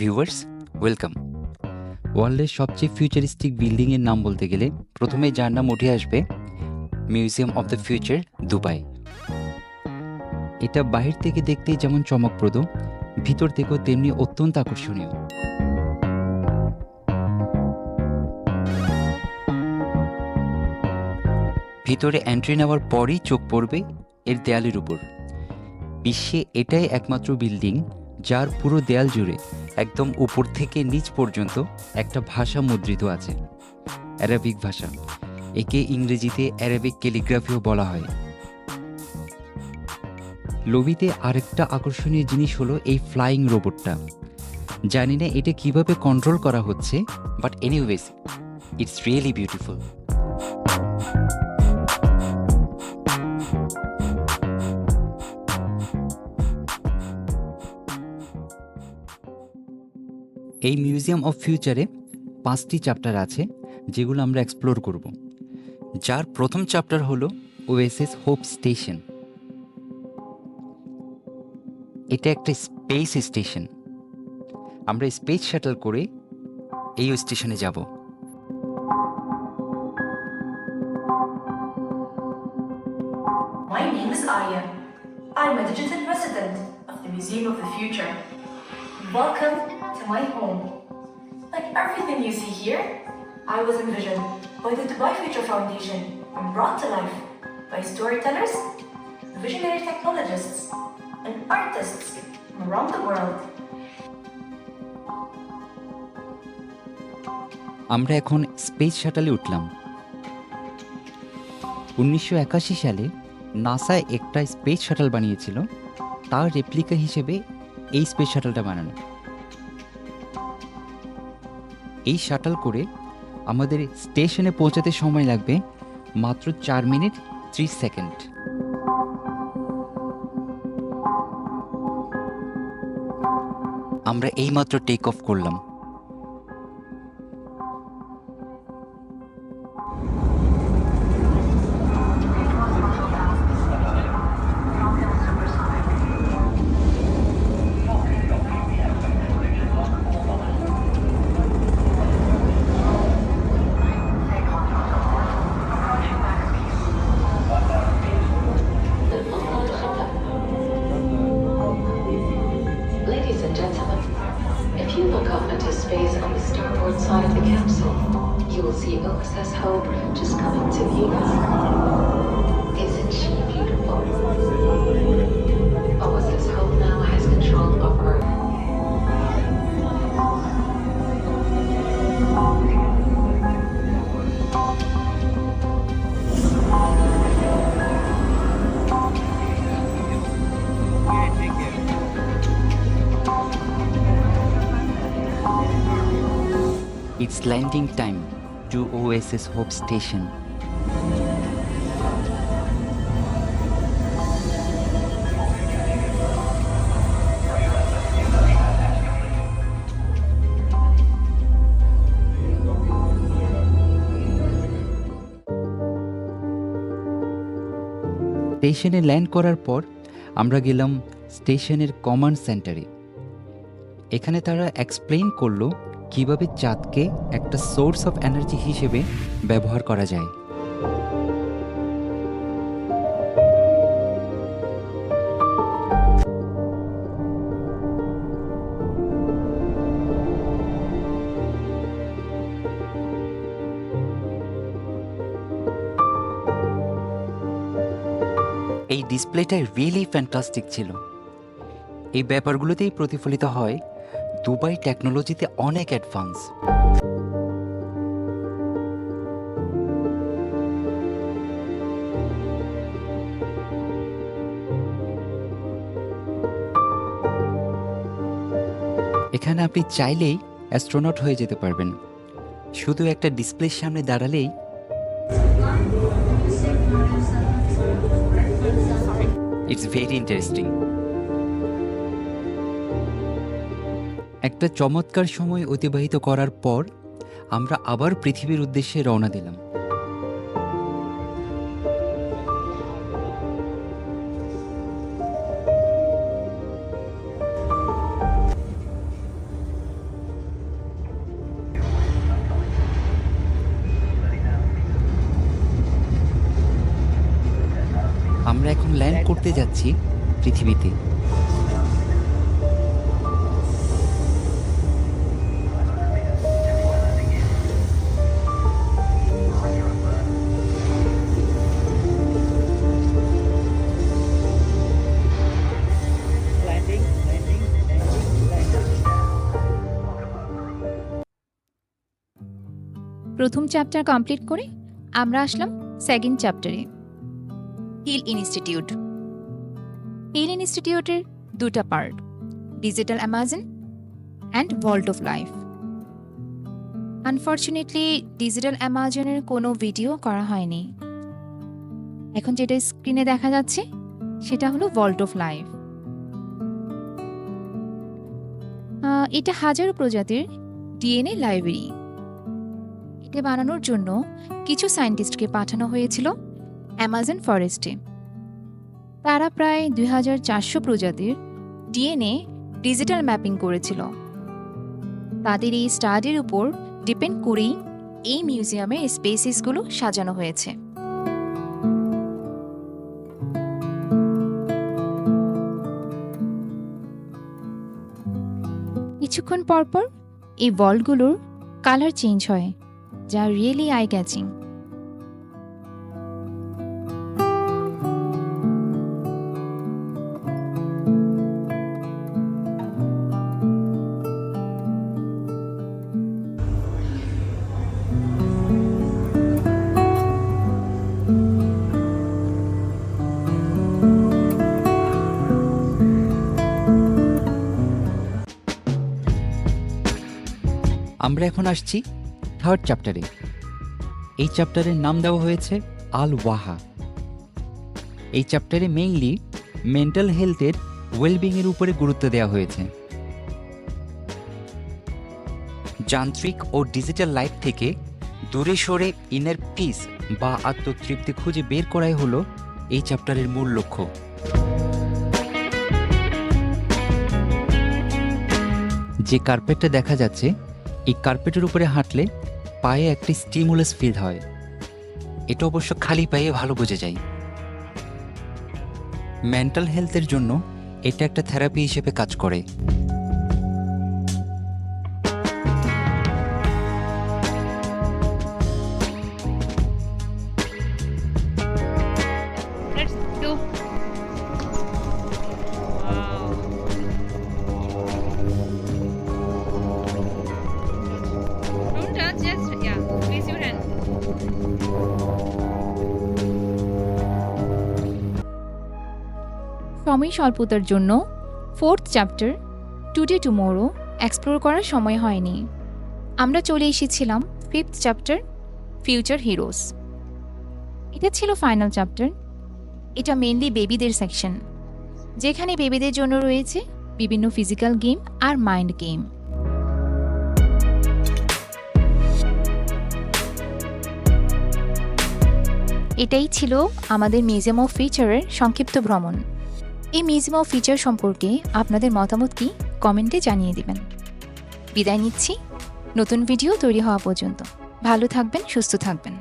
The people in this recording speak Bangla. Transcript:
Viewers, welcome. ওয়ার্ল্ডের সবচেয়ে ফিউচারিস্টিক বিল্ডিংয়ের নাম বলতে গেলে প্রথমে যার নাম উঠে আসবে museum of the future, Dubai. এটা বাহির থেকে দেখতে যেমন চমকপ্রদ, ভিতর থেকেও তেমনি অত্যন্ত আকর্ষণীয়। ভিতরে এন্ট্রি নেওয়ার পরই চোখ পড়বে এর দেয়ালের উপর। বিশ্বে এটাই একমাত্র বিল্ডিং যার পুরো দেয়াল জুড়ে, একদম উপর থেকে নিচ পর্যন্ত একটা ভাষা মুদ্রিত আছে। অ্যারাবিক ভাষা, একে ইংরেজিতে অ্যারাবিক ক্যালিগ্রাফিও বলা হয়। লবিতে আরেকটা আকর্ষণীয় জিনিস হলো এই ফ্লাইং রোবটটা। জানি না এটা কীভাবে কন্ট্রোল করা হচ্ছে, but anyways, it's really beautiful. এই মিউজিয়াম অফ ফিউচারে পাঁচটি চ্যাপ্টার আছে, যেগুলো আমরা এক্সপ্লোর করব যার প্রথম চ্যাপ্টার হলো ওএসএস হোপ স্টেশন এটা একটা স্পেস স্টেশন আমরা স্পেস শাটল করে এই স্টেশনে যাব. I'm a digital resident of the Museum of the Future. Welcome to my home. Like everything you see here, I was envisioned by the Dubai Future Foundation and brought to life by storytellers, visionary technologists, and artists from around the world. আমরা এখন স্পেস শাটলে উঠলাম উনিশশো একাশি সালে নাসা একটা স্পেস শাটল বানিয়েছিল তার রেপ্লিকা হিসেবে এই স্পেস শাটলটা বানানো। এই শাটল করে আমাদের স্টেশনে পৌঁছাতে সময় লাগবে মাত্র চার মিনিট ত্রিশ সেকেন্ড। আমরা এইমাত্র টেক অফ করলাম। Gentlemen, if you look up into space on the starboard side of the capsule, you will see OSS Hope just coming to view. Isn't she beautiful? It's landing time to OSS Hope Station. স্টেশনে ল্যান্ড করার পর, আমরা গেলাম স্টেশনের কমান্ড সেন্টারে এখানে তারা এক্সপ্লেইন করল কীভাবে চাঁদকে একটা সোর্স অফ এনার্জি হিসেবে ব্যবহার করা যায়? এই ডিসপ্লেটা রিয়েলি ফ্যান্টাস্টিক ছিল। এই ব্যাপারগুলোতেই প্রতিফলিত হয় দুবাই টেকনোলজিতে অনেক অ্যাডভান্স এখানে আপনি চাইলেই অ্যাস্ট্রোনট হয়ে যেতে পারবেন। শুধু একটা ডিসপ্লের সামনে দাঁড়ালেই ইটস ভেরি ইন্টারেস্টিং একটা চমৎকার সময় অতিবাহিত করার পর আমরা আবার পৃথিবীর উদ্দেশ্যে রওনা দিলাম। আমরা এখন ল্যান্ড করতে যাচ্ছি পৃথিবীতে। প্রথম চ্যাপ্টার কমপ্লিট করে আমরা আসলাম সেকেন্ড চ্যাপ্টারে হিল ইনস্টিটিউট হিল ইনস্টিটিউটের দুটা part digital Amazon and vault of life unfortunately digital অ্যামাজনের কোনো ভিডিও করা হয়নি। এখন যেটা স্ক্রিনে দেখা যাচ্ছে সেটা হলো ভল্ট অফ লাইফ এটা হাজারো প্রজাতির ডিএনএ লাইব্রেরি এটা বানানোর জন্য কিছু সায়েন্টিস্টকে পাঠানো হয়েছিল অ্যামাজন ফরেস্টে। তারা প্রায় দুই হাজার চারশো প্রজাতির ডিএনএ ডিজিটাল ম্যাপিং করেছিল। তাদের এই স্টাডির উপর ডিপেন্ড করেই এই মিউজিয়ামের স্পেসিসগুলো সাজানো হয়েছে। কিছুক্ষণ পরপর এই বলগুলোর কালার চেঞ্জ হয়। যা রিয়েলি আই ক্যাচিং আমরা এখন আসছি থার্ড চ্যাপ্টারে এই চ্যাপ্টারের নাম দেওয়া হয়েছে আল ওয়াহা এই চ্যাপ্টারে মেইনলি মেন্টাল হেলথের ওয়েলবিংয়ের উপরে গুরুত্ব দেওয়া হয়েছে। যান্ত্রিক ও ডিজিটাল লাইফ থেকে দূরে সরে ইনার পিস বা আত্মতৃপ্তি খুঁজে বের করাই হলো এই চ্যাপ্টারের মূল লক্ষ্য। যে কার্পেটটা দেখা যাচ্ছে, এই কার্পেটের উপরে হাঁটলে পায়ে একটি স্টিমুলাস ফিল হয়। এটা অবশ্য খালি পায়ে ভালো বোঝা যায়। মেন্টাল হেলথের জন্য এটা একটা থেরাপি হিসেবে কাজ করে। সময় স্বল্পতার জন্য fourth chapter today tomorrow, explore করার সময় হয়নি। আমরা চলে এসেছিলাম ফিফথ চ্যাপ্টার, ফিউচার হিরোস। এটা ছিল ফাইনাল চ্যাপ্টার। এটা মেনলি বেবিদের সেকশন, যেখানে বেবিদের জন্য রয়েছে বিভিন্ন ফিজিক্যাল গেম আর মাইন্ড গেম। এটাই ছিল আমাদের মিউজিয়াম অফ ফিচারের সংক্ষিপ্ত ভ্রমণ। এই অফ ফিচার সম্পর্কে আপনাদের মতামত কি কমেন্টে জানিয়ে দিবেন। বিদায় নিচ্ছি। নতুন ভিডিও তৈরি হওয়া পর্যন্ত। ভালো থাকবেন, সুস্থ থাকবেন।